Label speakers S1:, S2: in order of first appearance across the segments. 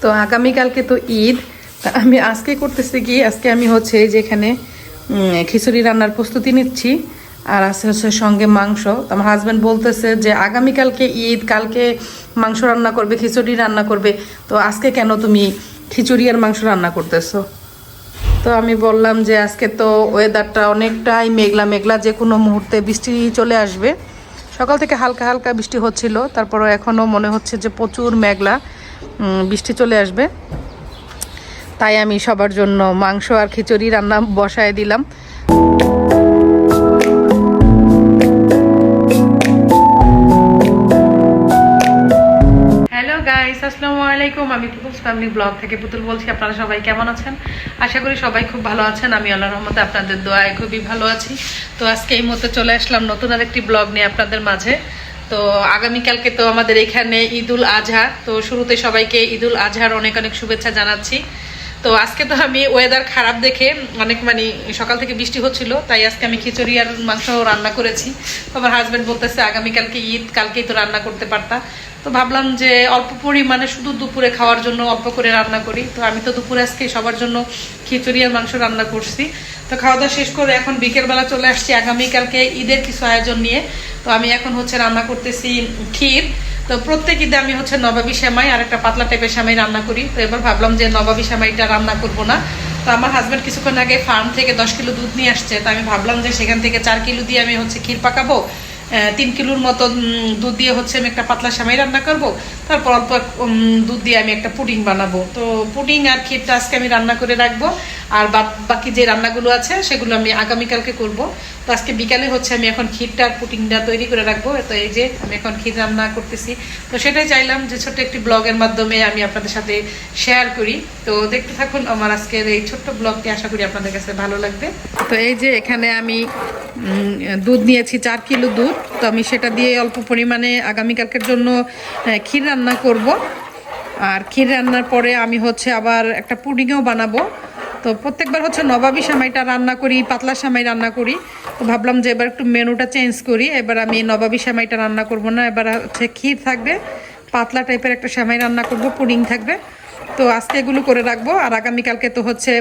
S1: তো আগামীকালকে তো ঈদ। আমি আজকে করতেছি কি, আজকে আমি হচ্ছে এই যে খিচুড়ি রান্নার প্রস্তুতি নিচ্ছি। আর আছে হচ্ছে সঙ্গে মাংস। আমার হাজব্যান্ড বলতেছে যে আগামীকালকে ঈদ, কালকে মাংস রান্না করবে, খিচুড়ি রান্না করবে। তো আজকে কেন তুমি খিচুড়ি আর মাংস রান্না করতেছো? তো আমি বললাম যে আজকে তো ওয়েদারটা অনেকটাই মেঘলা মেঘলা যে কোনো মুহূর্তে বৃষ্টি চলে আসবে। সকাল থেকে হালকা হালকা বৃষ্টি হচ্ছিল। তারপরও এখনও মনে হচ্ছে যে প্রচুর মেঘলা। বৃষ্টি চলে আসবে। তাই আমি সবার জন্য মাংস আর খিচুড়ি রান্না বসায় দিলাম। আসসালামু আলাইকুম। আমি পুতুলস ফ্যামিলি ব্লগ থেকে পুতুল বলছি। আপনারা সবাই কেমন আছেন? আশা করি সবাই খুব ভালো আছেন। আমি আল্লাহর রহমতে আপনাদের দোয়ায় খুবই ভালো আছি। তো আজকে এই মতো চলে আসলাম নতুন আরেকটি ব্লগ নিয়ে আপনাদের মাঝে। তো আগামীকালকে তো আমাদের এখানে ঈদুল আজহা, তো শুরুতে সবাইকে ঈদুল আজহার অনেক অনেক শুভেচ্ছা জানাচ্ছি। তো আজকে তো আমি ওয়েদার খারাপ দেখে অনেক মানে সকাল থেকে বৃষ্টি হচ্ছিল, তাই আজকে আমি খিচুড়ি আর মাংস রান্না করেছি। আমার হাজব্যান্ড বলতেছে, আগামীকালকে ঈদ, কালকেই তো রান্না করতে পারতা। তো ভাবলাম যে অল্প পরিমাণে শুধু দুপুরে খাওয়ার জন্য অল্প করে রান্না করি। তো আমি তো দুপুরে আজকে সবার জন্য খিচুড়ি আর মাংস রান্না করছি। তো খাওয়া দাওয়া শেষ করে এখন বিকেলবেলা চলে আসছি। আগামীকালকে ঈদের কিছু আয়োজন নিয়ে। তো আমি এখন হচ্ছে রান্না করতেছি ক্ষীর। তো প্রত্যেক ঈদে আমি হচ্ছে নবাবী সেমাই আর একটা পাতলা টাইপের সেমাই রান্না করি। তো এবার ভাবলাম যে নবাবী সেমাইটা রান্না করব না। তো আমার হাজব্যান্ড কিছুক্ষণ আগে ফার্ম থেকে দশ কিলো দুধ নিয়ে আসছে। তো আমি ভাবলাম যে সেখান থেকে চার কিলো দিয়ে আমি হচ্ছে ক্ষীর পাকাবো। তিন কিলোর মতো দুধ দিয়ে হচ্ছে আমি একটা পাতলা সামাই রান্না করব। তারপর অল্প দুধ দিয়ে আমি একটা পুডিং বানাবো। তো পুডিং আর ক্ষীরটা আজকে আমি রান্না করে রাখব। আর বাকি যে রান্নাগুলো আছে, সেগুলো আমি আগামীকালকে করব। তো আজকে বিকালে হচ্ছে আমি এখন ক্ষীরটা আর পুটিংটা তৈরি করে রাখব। তো এই যে আমি এখন ক্ষীর রান্না করতেছি। তো সেটাই চাইলাম যে ছোট্ট একটি ব্লগের মাধ্যমে আমি আপনাদের সাথে শেয়ার করি। তো দেখতে থাকুন আমার আজকের এই ছোট্ট ব্লগটি। আশা করি আপনাদের কাছে ভালো লাগবে। তো এই যে এখানে আমি দুধ নিয়েছি, চার কিলো দুধ। তো আমি সেটা দিয়ে অল্প পরিমাণে আগামীকালকের জন্য ক্ষীর রান্না করব। আর ক্ষীর রান্নার পরে আমি হচ্ছে আবার একটা পুডিংও বানাবো। তো প্রত্যেকবার হচ্ছে নবাবী সামাইটা রান্না করি, পাতলা সামাই রান্না করি। তো ভাবলাম যে এবার একটু মেনুটা চেঞ্জ করি। এবার আমি নবাবী সামাইটা রান্না করব না, এবার হচ্ছে ক্ষীর থাকবে। পাতলা টাইপের একটা সামাই রান্না করব, পুডিং থাকবে। তো আজকে এগুলো করে রাখব। আর আগামীকালকে তো হচ্ছে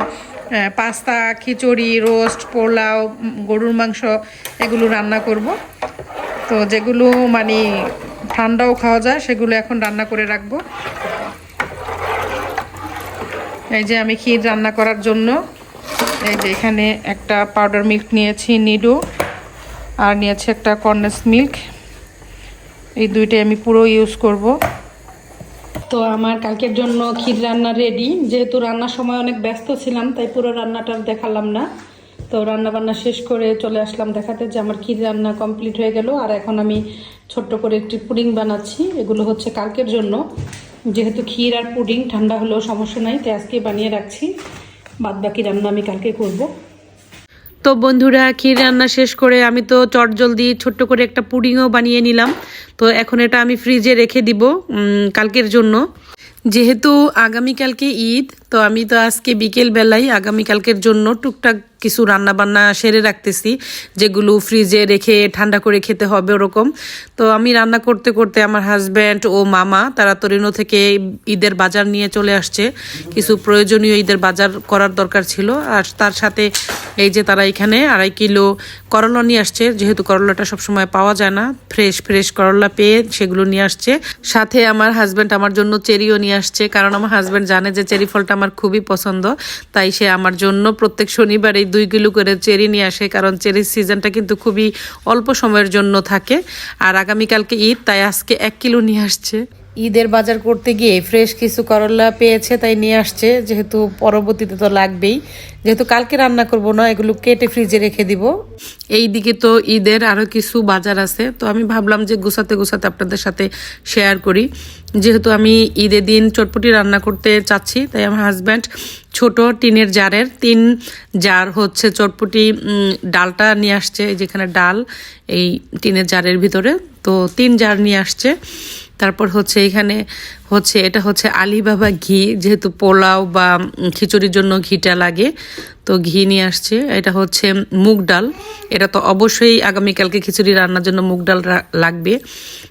S1: পাস্তা, খিচুড়ি, রোস্ট, পোলাও গরুর মাংস, এগুলো রান্না করব। তো যেগুলো মানে ঠান্ডাও খাওয়া যায়, সেগুলো এখন রান্না করে রাখব। এই যে আমি ক্ষীর রান্না করার জন্য, এই যে এখানে একটা পাউডার মিল্ক নিয়েছি, নিডো, আর নিয়েছি একটা কর্নেস মিল্ক এই দুইটাই আমি পুরো ইউজ করব। তো আমার কালকের জন্য ক্ষীর রান্না রেডি যেহেতু রান্নার সময় অনেক ব্যস্ত ছিলাম, তাই পুরো রান্নাটা দেখালাম না। তো রান্না বান্না শেষ করে চলে আসলাম দেখাতে যে আমার ক্ষীর রান্না কমপ্লিট হয়ে গেল। আর এখন আমি ছোট্ট করে একটি পুডিং বানাচ্ছি। এগুলো হচ্ছে কালকের জন্য। যেহেতু ক্ষীর আর পুডিং, ঠান্ডা হলেও সমস্যা নাই, তাই আজকে বানিয়ে রাখছি। বাদ বাকি রান্না আমি কালকে করব। তো বন্ধুরা, ক্ষীর রান্না শেষ করে আমি তো চটজলদি ছোট্ট করে একটা পুডিংও বানিয়ে নিলাম। তো এখন এটা আমি ফ্রিজে রেখে দিব কালকের জন্য। যেহেতু আগামীকালকে ঈদ তো আমি তো আজকে বিকেল বেলায় আগামীকালকের জন্য টুকটাক কিছু রান্না বান্না সেরে রাখতেছি, যেগুলো ফ্রিজে রেখে, ঠান্ডা করে খেতে হবে ওরকম। তো আমি রান্না করতে করতে আমার হাজব্যান্ড ও মামা, তারা তরিনো থেকে ঈদের বাজার নিয়ে চলে আসছে। কিছু প্রয়োজনীয় ঈদের বাজার করার দরকার ছিল। আর তার সাথে এই যে তারা এখানে আড়াই কিলো করলা নিয়ে আসছে। যেহেতু করলাটা সবসময় পাওয়া যায় না ফ্রেশ ফ্রেশ করলা পেয়ে সেগুলো নিয়ে আসছে। সাথে আমার হাজব্যান্ড আমার জন্য চেরিও নিয়ে আসছে। কারণ আমার হাজব্যান্ড জানে যে চেরি ফলটা আমার খুবই পছন্দ। তাই সে আমার জন্য প্রত্যেক শনিবার এই দুই কিলো করে চেরি নিয়ে আসে, কারণ চেরির সিজনটা কিন্তু খুবই অল্প সময়ের জন্য থাকে। আর আগামীকালকে ঈদ, তাই আজকে এক কিলো নিয়ে আসছে। ঈদের বাজার করতে গিয়ে ফ্রেশ কিছু করলা পেয়েছে, তাই নিয়ে আসছে। যেহেতু পরবর্তীতে তো লাগবেই। যেহেতু কালকে রান্না করব না, এগুলো কেটে ফ্রিজে রেখে দিব। এই দিকে তো ঈদের আরও কিছু বাজার আছে। তো আমি ভাবলাম যে গুছাতে গুছাতে আপনাদের সাথে শেয়ার করি। যেহেতু আমি ঈদের দিন চটপটি রান্না করতে চাচ্ছি, তাই আমার হাজব্যান্ড ছোট টিনের জারের, তিন জার হচ্ছে চটপটি ডালটা নিয়ে আসছে যেখানে ডাল, এই টিনের জারের ভিতরে। তো তিন জার নিয়ে আসছে। তারপর হচ্ছে এখানে হচ্ছে, এটা হচ্ছে আলিবাবা ঘি, যেহেতু পোলাও বা খিচুড়ির জন্য ঘিটা লাগে, তো ঘি নিয়ে আসছে। এটা হচ্ছে মুগ ডাল। এটা তো অবশ্যই আগামীকালকে খিচুড়ি রান্নার জন্য মুগ ডাল লাগবে।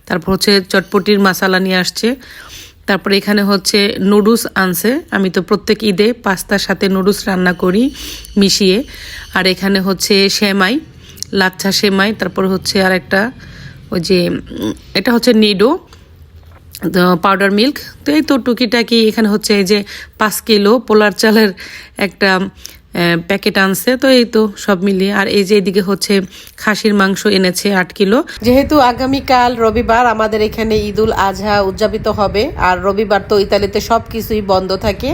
S1: তারপর হচ্ছে চটপটির মশালা নিয়ে আসছে। তারপরে এখানে হচ্ছে নুডলস আনছে। আমি তো প্রত্যেক ঈদে পাস্তার সাথে নুডলস রান্না করি মিশিয়ে। আর এখানে হচ্ছে সেমাই, লাচ্ছা সেমাই, তারপর হচ্ছে আর একটা ওই যে এটা হচ্ছে নিডো। পাউডার মিল্ক তো এই তো টুকিটাকি এখানে হচ্ছে এই যে পাঁচ কিলো পোলার চালের একটা প্যাকেট আনছে, তো এই তো সব মিলিয়ে। আর এই যে এদিকে হচ্ছে খাসির মাংস এনেছে আট কিলো। যেহেতু আগামীকাল রবিবার আমাদের এখানে ঈদুল আজহা উদযাপিত হবে, আর রবিবার তো ইতালিতে সব কিছুই বন্ধ থাকে,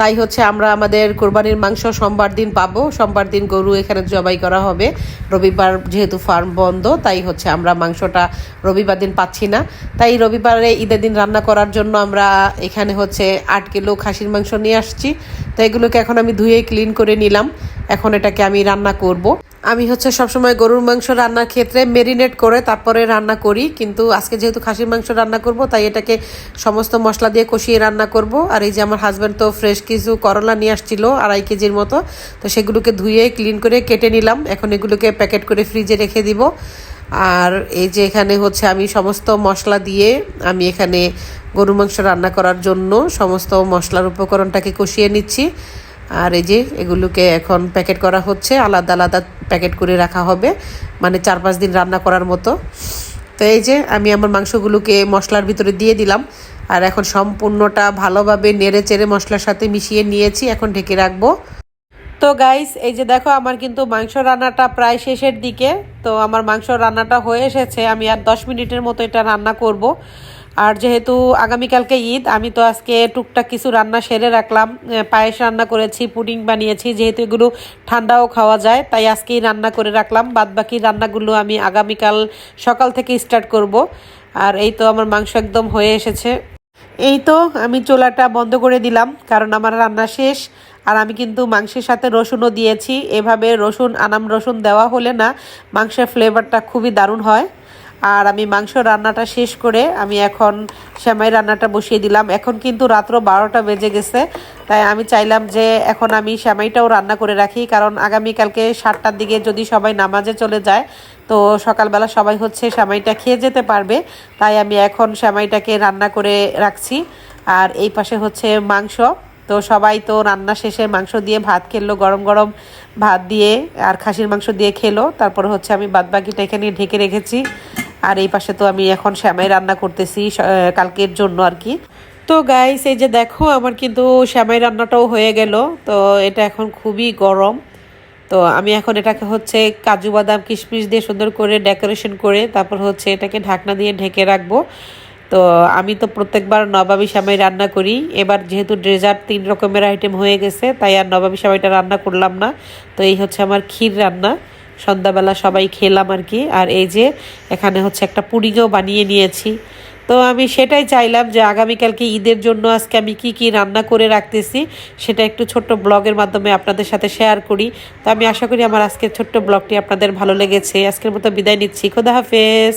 S1: তাই হচ্ছে আমরা আমাদের কোরবানির মাংস সোমবার দিন পাবো, সোমবার দিন গরু এখানে জবাই করা হবে। রবিবার যেহেতু ফার্ম বন্ধ, তাই হচ্ছে আমরা মাংসটা রবিবার দিন পাচ্ছি না। তাই রবিবারে ঈদের দিন রান্না করার জন্য আমরা এখানে হচ্ছে আট কিলো খাসির মাংস নিয়ে আসছি। তো এগুলোকে এখন আমি ধুয়ে ক্লিন করে নিলাম। এখন এটাকে আমি রান্না করব। আমি হচ্ছে সবসময় গরুর মাংস রান্নার ক্ষেত্রে মেরিনেট করে তারপরে রান্না করি, কিন্তু আজকে যেহেতু খাসির মাংস রান্না করব, তাই এটাকে সমস্ত মশলা দিয়ে কষিয়ে রান্না করব। আর এই যে আমার হাজব্যান্ড তো ফ্রেশ কিছু করলা নিয়ে আসছিল, আড়াই কেজির মতো, তো সেগুলোকে ধুয়ে ক্লিন করে কেটে নিলাম। এখন এগুলোকে প্যাকেট করে ফ্রিজে রেখে দিব। আর এই যে এখানে হচ্ছে আমি সমস্ত মশলা দিয়ে আমি এখানে গরু মাংস রান্না করার জন্য সমস্ত মশলার উপকরণটাকে কষিয়ে নিচ্ছি। আর এই যে এগুলোকে এখন প্যাকেট করা হচ্ছে, আলাদা আলাদা প্যাকেট করে রাখা হবে মানে চার পাঁচ দিন রান্না করার মতো। তো এই যে আমি আমার মাংসগুলোকে মশলার ভিতরে দিয়ে দিলাম, আর এখন সম্পূর্ণটা ভালোভাবে নেড়ে চেড়ে মশলার সাথে মিশিয়ে নিয়েছি, এখন ঢেকে রাখব। তো গাইস এই যে দেখো আমার কিন্তু মাংস রান্নাটা প্রায় শেষের দিকে, তো আমার মাংস রান্নাটা হয়ে এসেছে, আমি আর দশ মিনিটের মতো এটা রান্না করব। আর যেহেতু আগামীকালকে ঈদ, আমি তো আজকে টুকটাক কিছু রান্না সেরে রাখলাম। পায়েস রান্না করেছি, পুডিং বানিয়েছি, যেহেতু এগুলো ঠান্ডাও খাওয়া যায়, তাই আজকেই রান্না করে রাখলাম। বাদ বাকি রান্নাগুলো আমি আগামীকাল সকাল থেকে স্টার্ট করব। আর এই তো আমার মাংস একদম হয়ে এসেছে। এই তো আমি চোলাটা বন্ধ করে দিলাম, কারণ আমার রান্না শেষ। আর আমি কিন্তু মাংসের সাথে রসুনও দিয়েছি। এভাবে রসুন, আনাম রসুন দেওয়া হলে না, মাংসের ফ্লেভারটা খুবই দারুণ হয়। আর আমি মাংস রান্নাটা শেষ করে আমি এখন সেমাই রান্নাটা বসিয়ে দিলাম। এখন কিন্তু রাত্র বারোটা বেজে গেছে, তাই আমি চাইলাম যে এখন আমি সেমাইটাও রান্না করে রাখি, কারণ আগামীকালকে সাতটার দিকে যদি সবাই নামাজে চলে যায়, তো সকালবেলা সবাই হচ্ছে সেমাইটা খেয়ে যেতে পারবে, তাই আমি এখন সেমাইটাকে রান্না করে রাখছি। আর এই পাশে হচ্ছে মাংস, তো সবাই তো রান্না শেষে মাংস দিয়ে ভাত খেলো, গরম গরম ভাত দিয়ে আর খাসির মাংস দিয়ে খেলো, তারপর হচ্ছে আমি বাদবাকিটা এখানে ঢেকে রেখেছি। আর এই পাশে তো আমি এখন শ্যামাই রান্না করতেছি কালকের জন্য আর কি। তো গাইস এই যে দেখো, আমার কিন্তু শ্যামাই রান্নাটাও হয়ে গেল। তো এটা এখন খুবই গরম। তো আমি এখন এটাকে হচ্ছে কাজু বাদাম কিশমিশ দিয়ে সুন্দর করে ডেকোরেশন করে তারপর হচ্ছে এটাকে ঢাকনা দিয়ে ঢেকে রাখব। তো আমি তো প্রত্যেকবার নবাবী সামাই রান্না করি। এবার যেহেতু ডেজার্ট তিন রকমের আইটেম হয়ে গেছে, তাই আর নবাবী সামাইটা রান্না করলাম না। তো এই হচ্ছে আমার ক্ষীর রান্না। সন্ধ্যাবেলা সবাই খেলাম আর কি। আর এই যে এখানে হচ্ছে একটা পুডিংও বানিয়ে নিয়েছি। তো আমি সেটাই চাইলাম যে আগামীকালকে ঈদের জন্য আজকে আমি কি কি রান্না করে রাখতেছি সেটা একটু ছোট্ট ব্লগের মাধ্যমে আপনাদের সাথে শেয়ার করি। তো আমি আশা করি আমার আজকের ছোট্ট ব্লগটি আপনাদের ভালো লেগেছে। আজকের মতো বিদায় নিচ্ছি। খোদা হাফেজ।